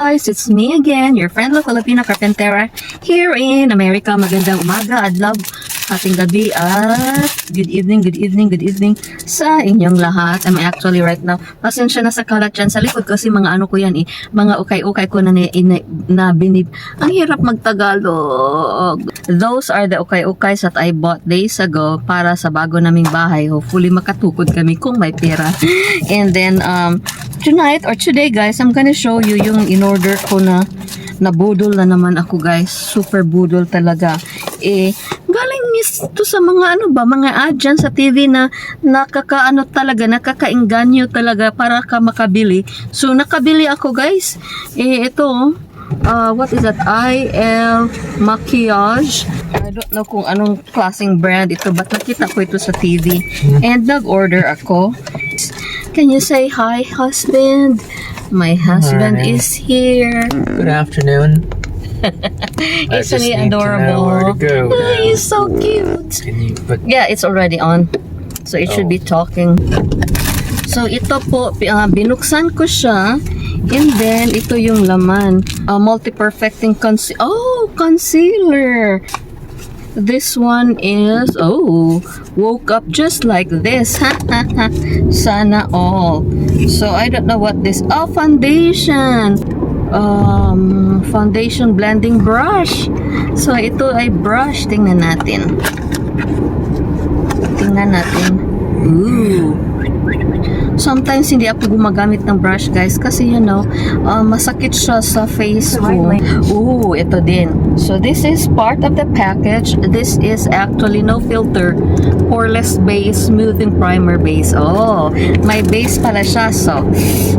guys, it's me again, your friend La Filipina Carpentera here in America. Magandang umaga, adlaw, ating gabi at good evening, good evening, good evening sa inyong lahat. I'm actually right now, pasensya na sa kalat dyan sa likod kasi mga ano ko yan eh, mga ukay-ukay ko na, na, na binib. Ang hirap magtagalog. Those are the ukay-ukays that I bought days ago para sa bago naming bahay. Hopefully makatukod kami kung may pera. And then, um, tonight or today guys, I'm gonna show you yung in-order ko na nabudol na naman ako guys. Super budol talaga. Eh, galing is to sa mga ano ba, mga ad dyan sa TV na nakakaano talaga, nakakainganyo talaga para ka makabili. So, nakabili ako guys. Eh, ito, uh, what is that? IL Maquillage. I don't know kung anong klaseng brand ito, but nakita ko ito sa TV. And nag-order ako. Can you say hi, husband? My husband is here. Good afternoon. Isn't he need to know where to adorable? go Oh, he's so cute. Can you put Yeah, it's already on. So it should Oh. be talking. So ito po, uh, binuksan ko siya. And then, ito yung laman. Uh, multi-perfecting concealer. Oh, concealer. This one is, oh, woke up just like this. Sana all. So, I don't know what this, oh, foundation. Um, foundation blending brush. So, ito ay brush. Tingnan natin. Tingnan natin. Ooh. Sometimes hindi ako gumagamit ng brush guys kasi you know, uh, masakit siya sa face ko. Ooh, ito din. So this is part of the package. This is actually no filter, poreless base, smoothing primer base. Oh, may base pala siya. So,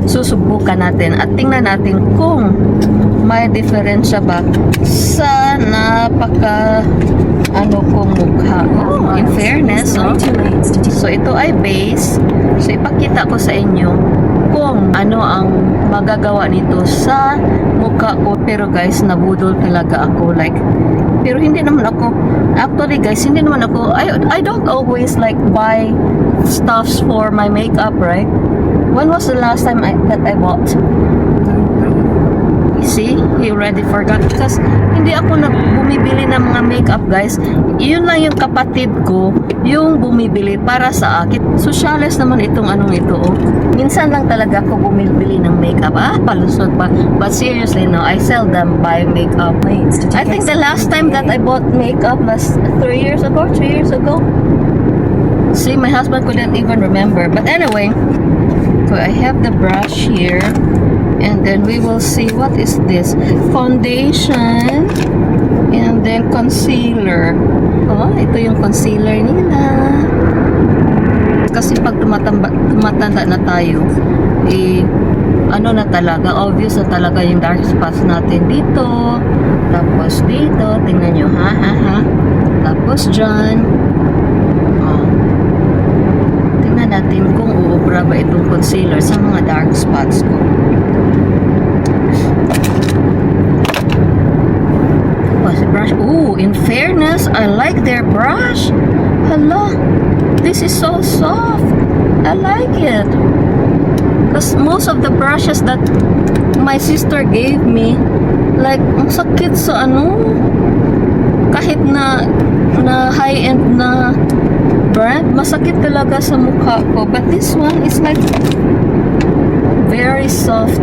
susubukan natin at tingnan natin kung may diferensya ba sa napaka ano kong mukha. Oh, in fairness, oh. So, ito ay base. So, ipakita ko sa inyo kung ano ang magagawa nito sa mukha ko. Pero guys, nabudol talaga ako. Like, pero hindi naman ako, actually guys, hindi naman ako, I, I don't always like buy stuffs for my makeup, right? When was the last time I, that I bought? He already forgot because hindi ako na bumibili ng mga makeup guys. Yun lang yung kapatid ko, yung bumibili para sa akin. Sociales naman itong anong ito oh. Minsan lang talaga ako bumibili ng makeup. Ah, palusot pa. But seriously no, I seldom buy makeup. I think the last time that I bought makeup was three years ago, two years ago. See, my husband couldn't even remember. But anyway, so I have the brush here. And then we will see what is this. Foundation. And then concealer. Oh, ito yung concealer nila. Kasi pag tumatamba, tumatanda na tayo, eh, ano na talaga, obvious na talaga yung dark spots natin dito. Tapos dito, tingnan nyo, ha, ha, ha. Tapos dyan. Oh. Tingnan natin kung uubra ba itong concealer sa mga dark spots ko. Oh, si brush. Ooh, in fairness, I like their brush. Hello, this is so soft. I like it. Because most of the brushes that my sister gave me, like, ang sakit sa ano, kahit na na high-end na brand, masakit talaga sa mukha ko. But this one is like very soft.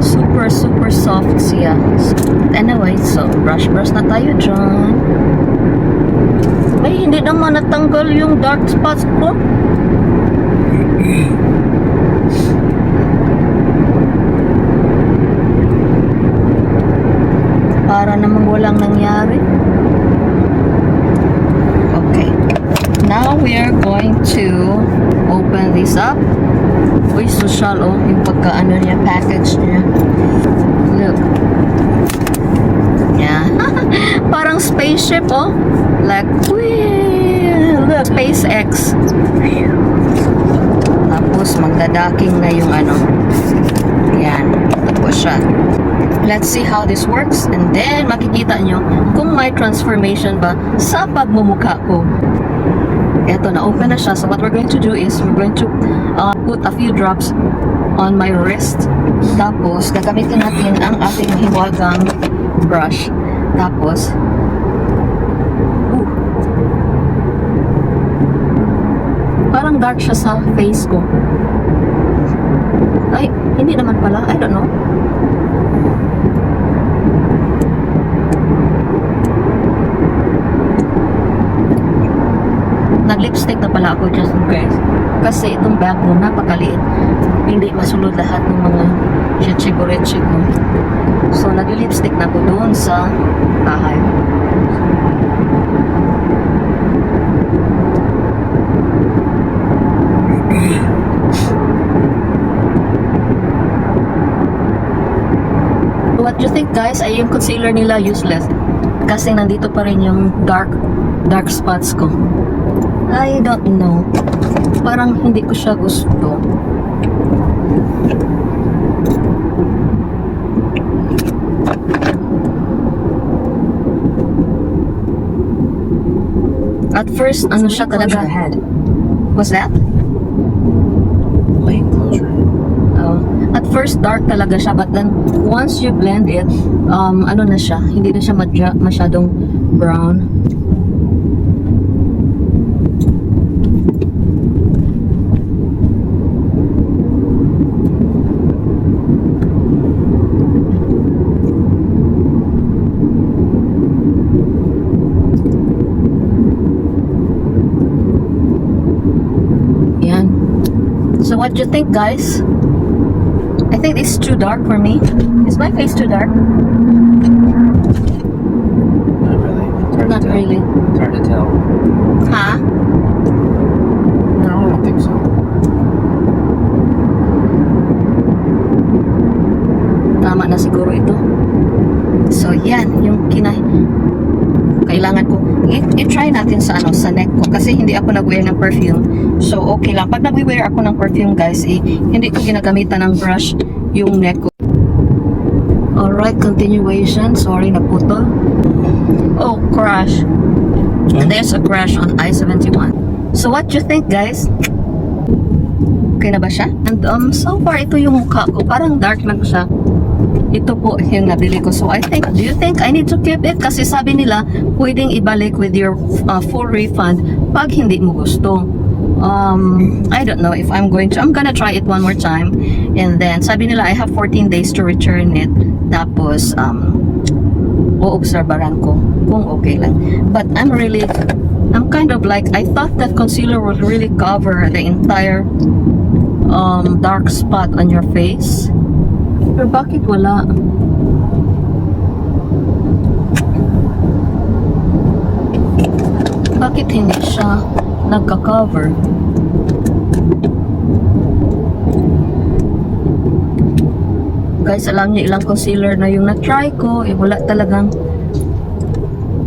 Super, super soft siya. So, anyway, so brush brush na tayo dyan. Ay, hindi naman natanggal yung dark spots ko. Para namang walang nangyari. Okay. Now we are going to open this up. Uy, social oh. Yung pagkaano niya, package niya. Look. Yeah. Spaceship oh. Like, whee! Look, SpaceX. Tapos magdadaking na yung ano. Yan. Tapos siya. Let's see how this works and then makikita nyo kung may transformation ba sa pagmumukha ko. Eto, na-open na siya. So what we're going to do is we're going to uh, put a few drops on my wrist. Tapos, gagamitin natin ang ating hiwagang brush. Tapos, parang dark siya sa face ko. Ay, hindi naman pala. I don't know. Nag-lipstick na pala ako just in case. Kasi itong bag mo napakaliit. Hindi masulod lahat ng mga chichigurechi ko. So, nag-lipstick na ako doon sa bahay. You think guys? Ay yung concealer nila useless. Kasi nandito pa rin yung dark dark spots ko. I don't know. Parang hindi ko siya gusto. At first, ano siya talaga? What's that? Lane closure. Oh. at first dark talaga siya but then once you blend it um ano na siya hindi na siya masyadong brown. Yan. So what do you think guys think it's too dark for me. Is my face too dark? Not really. Hard Not really. It's hard to tell. Ha? No, I don't think so. Tama na siguro ito. So, yan. Yung kina... Kailangan ko. I-try natin sa ano sa neck ko. Kasi hindi ako nag-wear ng perfume. So, okay lang. Pag nag-wear ako ng perfume, guys, eh, hindi ko ginagamitan ng brush yung neck ko. Alright, continuation. Sorry, naputol. Oh, crash. There's a crash on I-71. So, what you think, guys? Okay na ba siya? And um, so far, ito yung mukha ko. Parang dark lang siya. Ito po yung nabili ko. So, I think, do you think I need to keep it? Kasi sabi nila, pwedeng ibalik with your uh, full refund pag hindi mo gusto. Um, I don't know if I'm going to. I'm gonna try it one more time. And then, sabi nila, I have 14 days to return it. Tapos, um, o-obserbaran ko kung okay lang. But I'm really, I'm kind of like, I thought that concealer would really cover the entire um, dark spot on your face. Pero bakit wala? Bakit hindi siya nagka-cover? Guys, alam niyo ilang concealer na yung na-try ko, eh wala talagang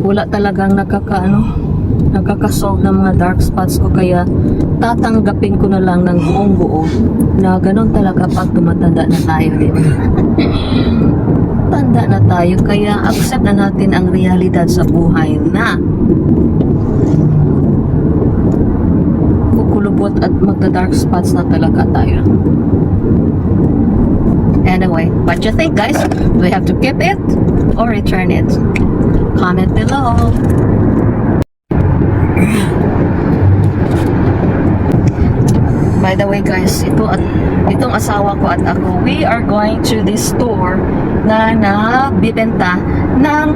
wala talagang nakakaano nakakasolve ng mga dark spots ko kaya tatanggapin ko na lang ng buong buo na ganun talaga pag tumatanda na tayo di ba? tanda na tayo kaya accept na natin ang realidad sa buhay na kukulubot at magda-dark spots na talaga tayo Anyway, what you think guys? Do we have to keep it or return it? Comment below. By the way guys, ito at itong asawa ko at ako, we are going to this store na nabibenta ng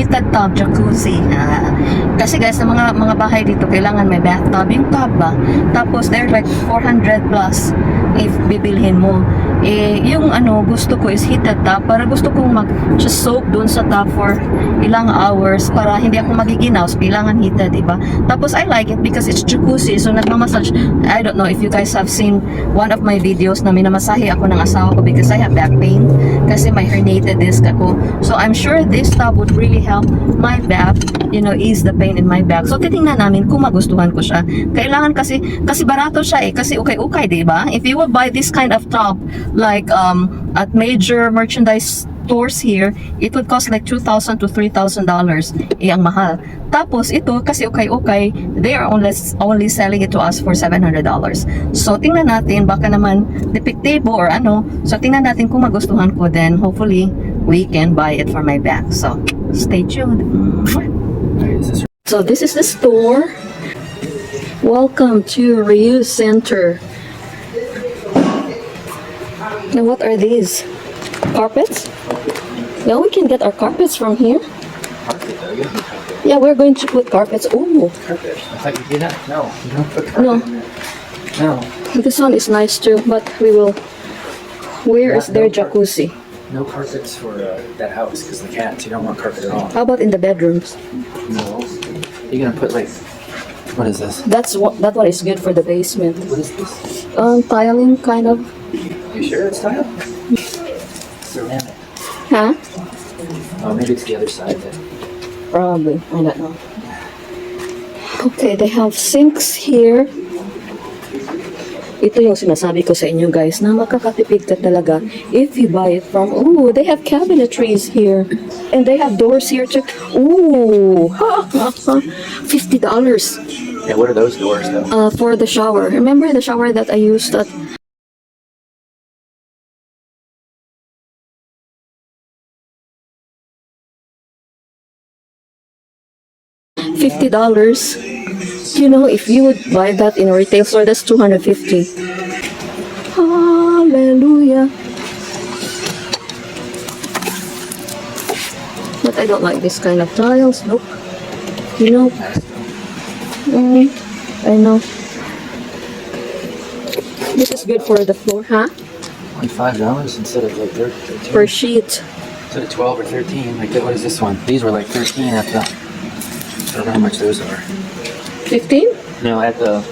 heated tub jacuzzi. Ah, kasi guys, sa mga mga bahay dito, kailangan may bathtub. Yung tub ba? Tapos, they're like 400 plus if bibilhin mo. Eh, yung ano, gusto ko is heated tub para gusto kong mag just soak doon sa tub for ilang hours para hindi ako magiginaw. So, kailangan heated, diba? Tapos, I like it because it's jacuzzi. So, nagmamassage. I don't know if you guys have seen one of my videos na minamasahe ako ng asawa ko because I have back pain kasi may herniated disc ako. So, I'm sure this tub would really help my back, you know, ease the pain in my back. So, titingnan namin kung magustuhan ko siya. Kailangan kasi, kasi barato siya eh, kasi ukay-ukay, di ba? If you will buy this kind of top, like, um, at major merchandise stores here, it would cost like 2,000 to 3,000 dollars. Eh, ang mahal. Tapos ito, kasi okay-okay, they are only, only selling it to us for 700 dollars. So, tingnan natin, baka naman depictable or ano. So, tingnan natin kung magustuhan ko, then hopefully, we can buy it for my bag. So, stay tuned. So this is the store. Welcome to Reuse Center. Now what are these? Carpets? Now we can get our carpets from here. carpet though? You don't need carpet. Yeah, we're going to put carpets. Ooh, Carpet. I thought you did that. No, you don't put carpet. no, No. this one is nice too, but we will. Where is their jacuzzi? No carpets for uh, that house because the cats. You don't want carpet at all. How about in the bedrooms? No. You're gonna put like, what is this? That's what that one is good for the basement. What is this? Um, tiling kind of. You sure it's tile? Ceramic. Huh? Oh, maybe it's the other side. Then. Probably. I don't know. Okay, they have sinks here. Ito yung sinasabi ko sa inyo guys na makakatipid ka talaga if you buy it from, ooh, they have cabinetries here. And they have doors here too. Ooh, $50 Yeah. What are those doors though? uh, for the shower. Remember the shower that I used at fifty dollars. You know, if you would buy that in a retail store, that's two hundred fifty. Hallelujah. But I don't like this kind of tiles. Look, you know, mm, I know. This is good for the floor, huh? Only five dollars instead of like thir- thirteen. Per sheet. Instead of twelve or thirteen. Like what is this one? These were like thirteen at the. I don't know how much those are. Fifteen? No, at the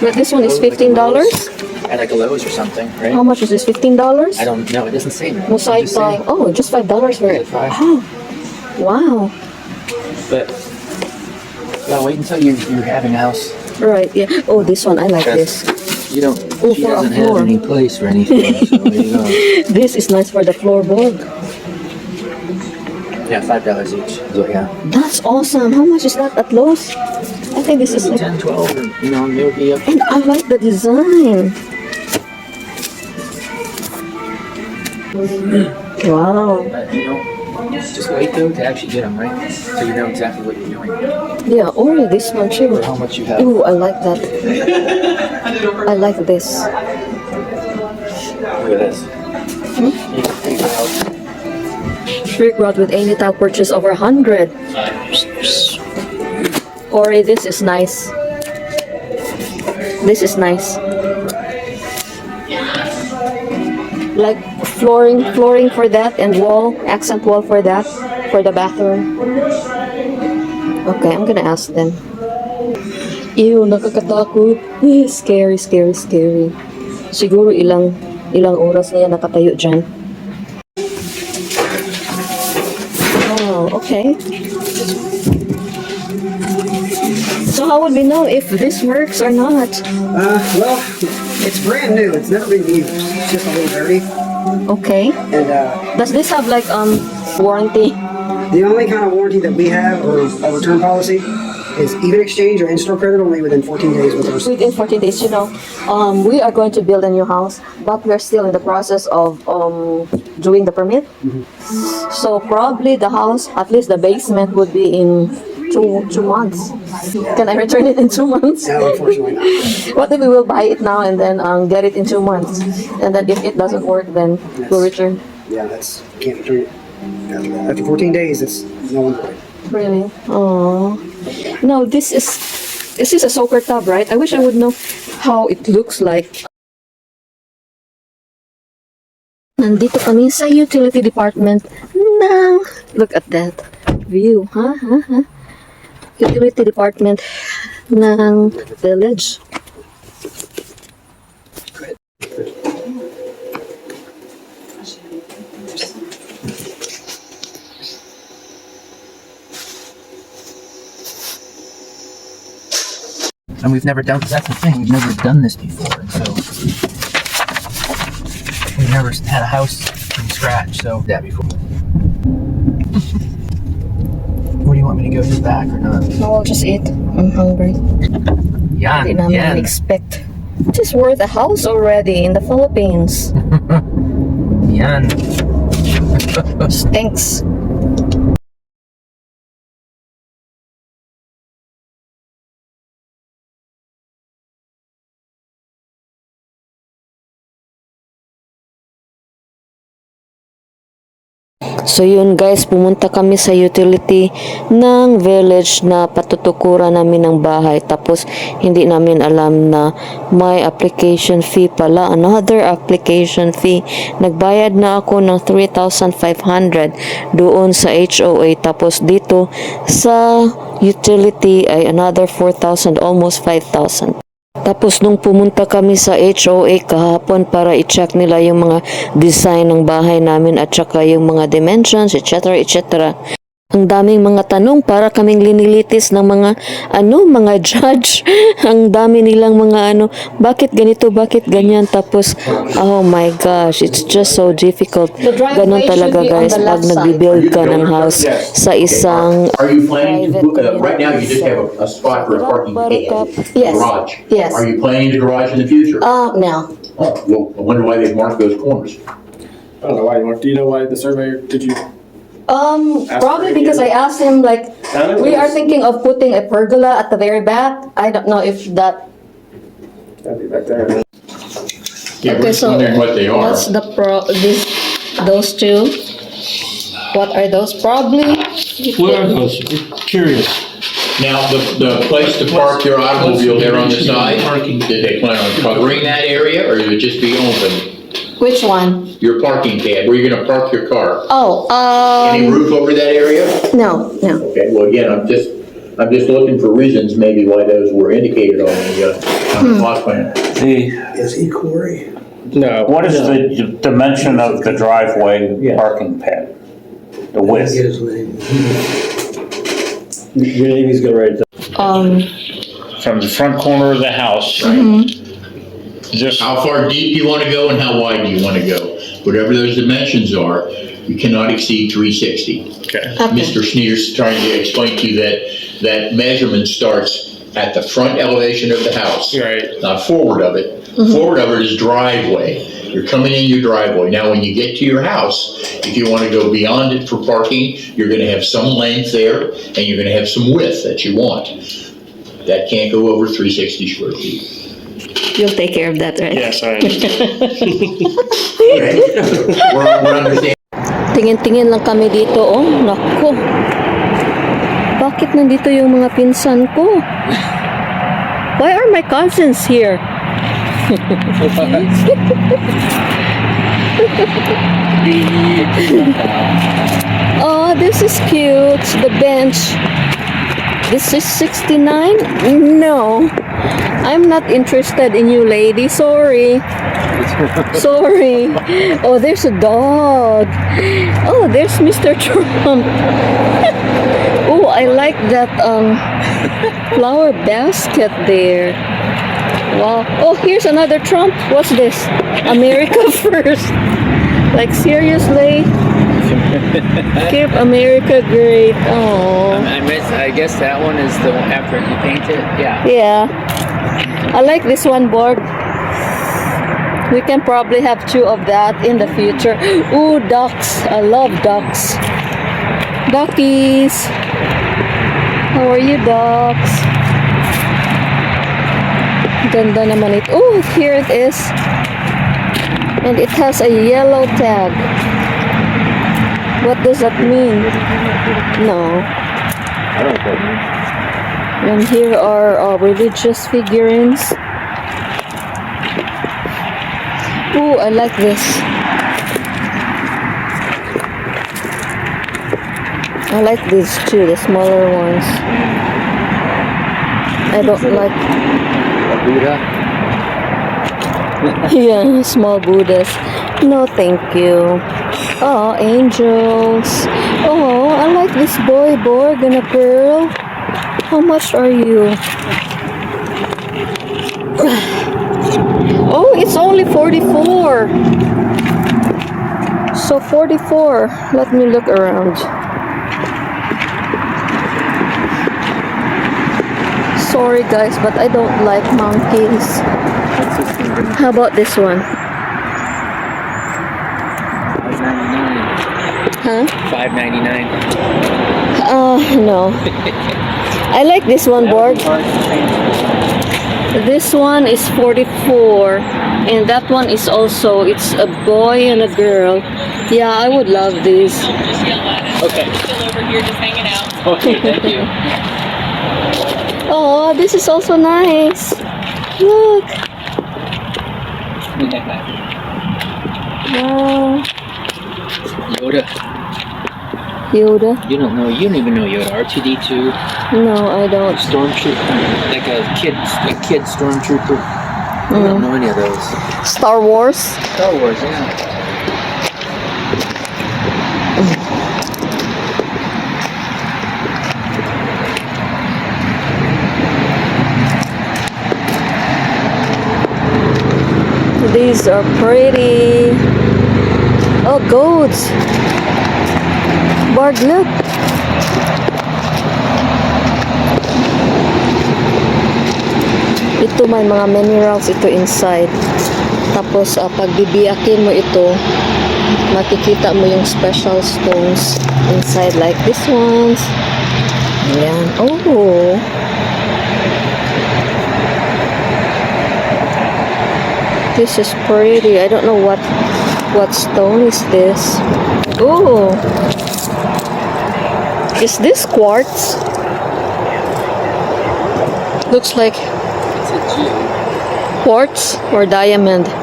But this one is fifteen dollars. at like a Lowe's or something, right? How much is this? Fifteen dollars? I don't know. It doesn't say. I'm side just saying. tie. Oh, just five dollars for Is it. it five? Oh, wow. But well, wait until you you're having a house. Right. Yeah. Oh, this one I like this. You don't. Oh, she for a doesn't have floor. any place for anything. so there you go. This is nice for the floorboard. Yeah, five dollars each. So, yeah. That's awesome. How much is that at Lowe's? I think this is like, 10, 12, or, you know, maybe up. and I like the design. Wow. But, you know, just wait though to actually get them, right? So you know exactly what you're doing Yeah. Oh, this one too. or how much you have. Ooh, I like that. I like this. Look at this. Hmm? You rod with any tile purchase over 100. Ori, this is nice. This is nice. Like flooring, flooring for that and wall, accent wall for that, for the bathroom. Okay, I'm gonna ask them. Ew, nakakatakot. Scary, scary, scary. Siguro ilang ilang oras na yan nakatayo dyan. Okay. So how would we know if this works or not? Uh, well, it's brand new. It's never been used. It's just a little dirty. Okay. And uh, Does this have like um warranty? the only kind of warranty that we have or a return policy is even exchange or in-store credit only within 14 days with receipt. Within 14 days, you know, um, we are going to build a new house, but we're still in the process of um, doing the permit. So probably the house, at least the basement, would be in two two months. Can I return it in two months? No, unfortunately not. What if we will buy it now and then um, get it in two months, and then if it doesn't work, then we'll return. Yeah, that's can't return it. After 14 days, it's no one void. Really? Oh. No, this is this is a soaker tub, right? I wish I would know how it looks like. Nandito kami sa utility department ng look at that view, ha? Huh? Huh? Utility department ng village. And we've never done. That's the thing. We've never done this before, and so we've never had a house from scratch. So that before. Where do you want me to go? To the back or not? No, we'll just eat. I'm hungry. Yan, Hindi namin yan. expect. It is worth a house already in the Philippines. Yan. Stinks. So yun guys, pumunta kami sa utility ng village na patutukuran namin ng bahay. Tapos hindi namin alam na may application fee pala. Another application fee. Nagbayad na ako ng 3,500 doon sa HOA. Tapos dito sa utility ay another 4,000, almost 5,000. Tapos nung pumunta kami sa HOA kahapon para i-check nila yung mga design ng bahay namin at saka yung mga dimensions, etc. etc. Ang daming mga tanong para kaming linilitis ng mga ano, mga judge. Ang dami nilang mga ano, bakit ganito, bakit ganyan. Tapos, oh my gosh, it's just so difficult. Ganon talaga guys pag nag-build ka ng house sa isang Are you planning to, put- uh, right now you just have a, a spot for a parking Yes. garage. Yes. Are you planning a garage in the future? Uh, no. Oh, well, I wonder why they've marked those corners. I don't know why you. Do you know why the surveyor did you? Um, Ask probably her because I again. asked him like, Down we the- are thinking of putting a pergola at the very back. I don't know if that. That'd be back there. Yeah, Okay, we're just so wondering what they are. What's the pro? This, those two. What are those? Probably. What are those? Curious. Now, the, the place to park your automobile there on the side, did they plan on covering that area or it would it just be open? Which one? Your parking pad, where you're gonna park your car? Oh, Any um, roof over that area? no, no. Okay, well, again, I'm just, I'm just looking for reasons maybe why those were indicated on the, uh, on the plot plan. The, Is he Corey? No. what is the dimension of the driveway parking pad? The width? his name. Your name is gonna write it Um, From the front corner of the house? Just, How far deep you wanna go and how wide do you wanna go? Whatever those dimensions are, you cannot exceed three sixty. okay. okay. Mr. Sneeder's trying to explain to you that, that measurement starts at the front elevation of the house. Right. Not forward of it. Mm-hmm. Forward of it is driveway. You're coming in your driveway. Now, when you get to your house, if you wanna go beyond it for parking, you're gonna have some length there and you're gonna have some width that you want. That can't go over three sixty square feet. You'll take care of that, right? Yes, I. Okay? We're, we're. Tingin-tingin lang kami dito, oh. Nako. Bakit nandito yung mga pinsan ko? Why are my cousins here? oh, this is cute. The bench. This is 69? No. I'm not interested in you, lady. Sorry. Sorry. Oh, there's a dog. Oh, there's Mr. Trump. oh, I like that um flower basket there. Wow. Oh, here's another Trump. What's this? America first. Like seriously? Keep America great. Oh. I guess that one is the one after you paint it, yeah. Yeah. I like this one board. We can probably have two of that in the future. Ooh, ducks. I love ducks. Duckies. How are you, ducks? Ganda naman it. Oh, here it is. And it has a yellow tag. What does that mean? No. And here are uh, religious figurines. Oh, I like this. I like these too, the smaller ones. I don't like, Buddha. yeah, small Buddhas. No, thank you. Oh, angels. Oh, I like this boy, Borg, and a girl. How much are you? Oh, it's only 44. So 44. Let me look around. Sorry guys, but I don't like monkeys. How about this one? Five ninety nine. Huh? Five ninety nine. Uh, no. I like this one, board. This one is 44 and that one is also it's a boy and a girl. Yeah, I would love this. Okay. Still over here just hanging out. Okay, thank you. Oh, this is also nice. Look. Wow. Yoda. Yoda? You don't know. You don't even know Yoda. R two D two. No, I don't. Stormtrooper. Like a kid. A kid stormtrooper. I Mm. don't know any of those. Star Wars? Star Wars. Yeah. These are pretty. Oh, goats. Bard, look. Ito may mga minerals ito inside. Tapos uh, pag bibiyakin mo ito, makikita mo yung special stones inside like this ones. Ayan. Oh. This is pretty. I don't know what what stone is this. Oh. Is this quartz? Looks like quartz or diamond.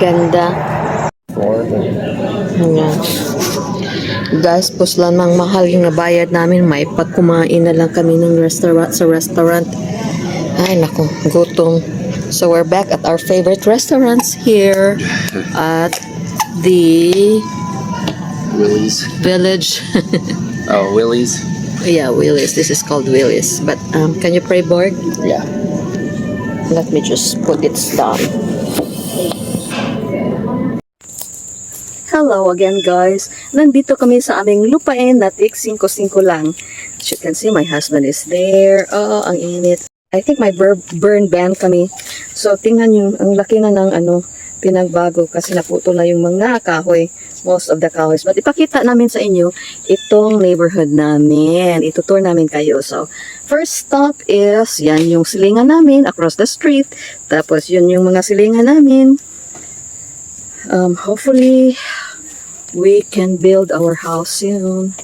Ganda. Ayan. Guys, pus lamang mahal yung nabayad namin. May pagkumain na lang kami ng restaurant sa restaurant. Ay, naku, gutom. So, we're back at our favorite restaurants here at the Willie's. village. Oh, Willie's. yeah, Willis. This is called Willis. But um, can you pray, Borg? Yeah. Let me just put it down. Hello again guys. Nandito kami sa aming lupain na tig 5-5 lang. As you can see, my husband is there. Oh, ang init. I think bur- burn ban kami. So, tingnan yung, ang laki na ng ano, pinagbago kasi naputo na yung mga kahoy. Most of the kahoys. But ipakita namin sa inyo itong neighborhood namin. Itutour namin kayo. So, first stop is, yan yung silingan namin across the street. Tapos, yun yung mga silingan namin. Um, hopefully, we can build our house soon.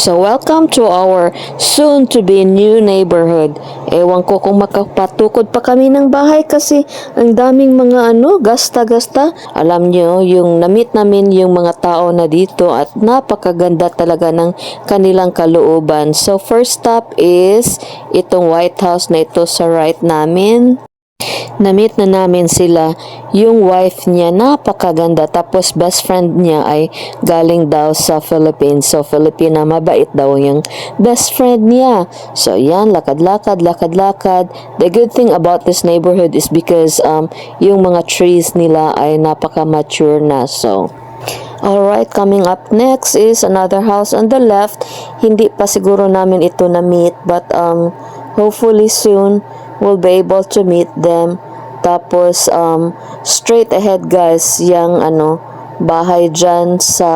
So, welcome to our soon-to-be new neighborhood. Ewan ko kung makapatukod pa kami ng bahay kasi ang daming mga ano, gasta-gasta. Alam nyo, yung namit namin yung mga tao na dito at napakaganda talaga ng kanilang kalooban. So, first stop is itong White House na ito sa right namin. Namit na namin sila. Yung wife niya napakaganda tapos best friend niya ay galing daw sa Philippines. So Filipina mabait daw yung best friend niya. So yan, lakad-lakad, lakad-lakad. The good thing about this neighborhood is because um, yung mga trees nila ay napaka-mature na. So Alright, coming up next is another house on the left. Hindi pa siguro namin ito na meet but um, hopefully soon we'll be able to meet them. Tapos um, straight ahead guys, yung ano, bahay dyan sa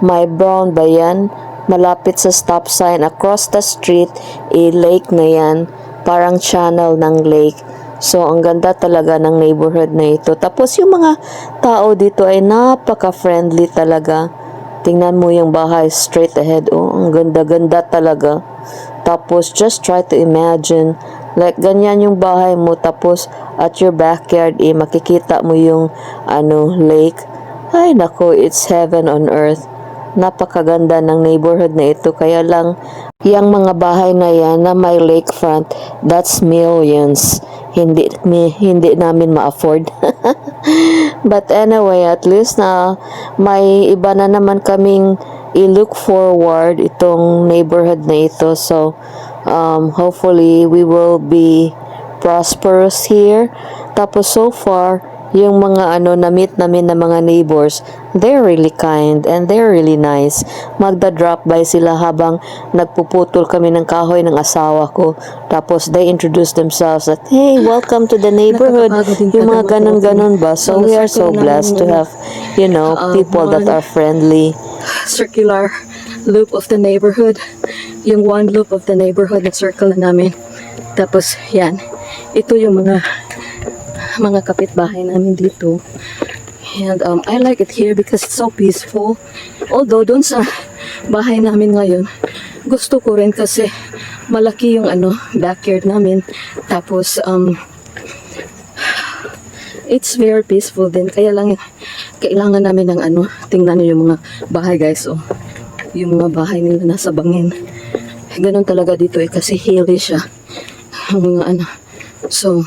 My Brown ba yan? Malapit sa stop sign across the street, a lake na yan. Parang channel ng lake. So, ang ganda talaga ng neighborhood na ito. Tapos, yung mga tao dito ay napaka-friendly talaga. Tingnan mo yung bahay straight ahead. Oh, ang ganda-ganda talaga. Tapos, just try to imagine. Like, ganyan yung bahay mo. Tapos, at your backyard, eh, makikita mo yung, ano, lake. Ay, nako, it's heaven on earth. Napakaganda ng neighborhood na ito. Kaya lang, yung mga bahay na yan na may lakefront, that's millions. Hindi, mi- hindi namin ma-afford. But anyway, at least na may iba na naman kaming i-look forward itong neighborhood na ito. So, um, hopefully, we will be prosperous here. Tapos so far, yung mga ano na-meet namin na mga neighbors, they're really kind and they're really nice. Magda-drop by sila habang nagpuputol kami ng kahoy ng asawa ko. Tapos they introduce themselves that, hey, welcome to the neighborhood. Yung mga talaga ganon-ganon ba? So we are so blessed to have, you know, Uh, people that are friendly. circular loop of the neighborhood. Yung one loop of the neighborhood na circle na namin. Tapos, yan. Ito yung mga mga kapitbahay namin dito. And um, I like it here because it's so peaceful. Although, doon sa bahay namin ngayon, gusto ko rin kasi malaki yung ano, backyard namin. Tapos, um, it's very peaceful din. Kaya lang, kailangan namin ng ano, tingnan niyo yung mga bahay guys, oh. Yung mga bahay nila nasa bangin. Ganun talaga dito eh, kasi hilly siya. Ang mga ano. So,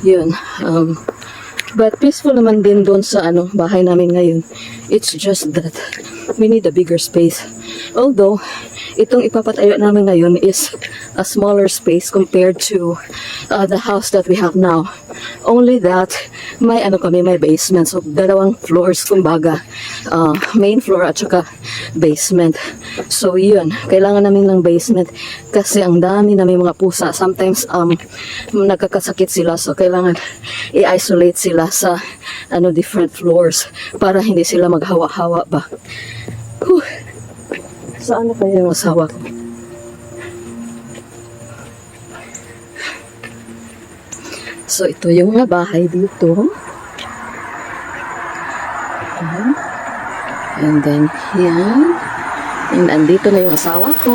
yun. Um, but peaceful naman din doon sa ano, bahay namin ngayon. It's just that we need a bigger space. Although, itong ipapatayo namin ngayon is a smaller space compared to uh, the house that we have now. Only that, may ano kami, may basement. So, dalawang floors, kumbaga. Uh, main floor at saka basement. So, yun. Kailangan namin ng basement kasi ang dami namin mga pusa. Sometimes, um, nagkakasakit sila. So, kailangan i-isolate sila sa ano different floors para hindi sila maghawa-hawa ba. Whew. Saan na kaya yung asawa ko? So, ito yung mga bahay dito. And then, yan. And andito na yung asawa ko.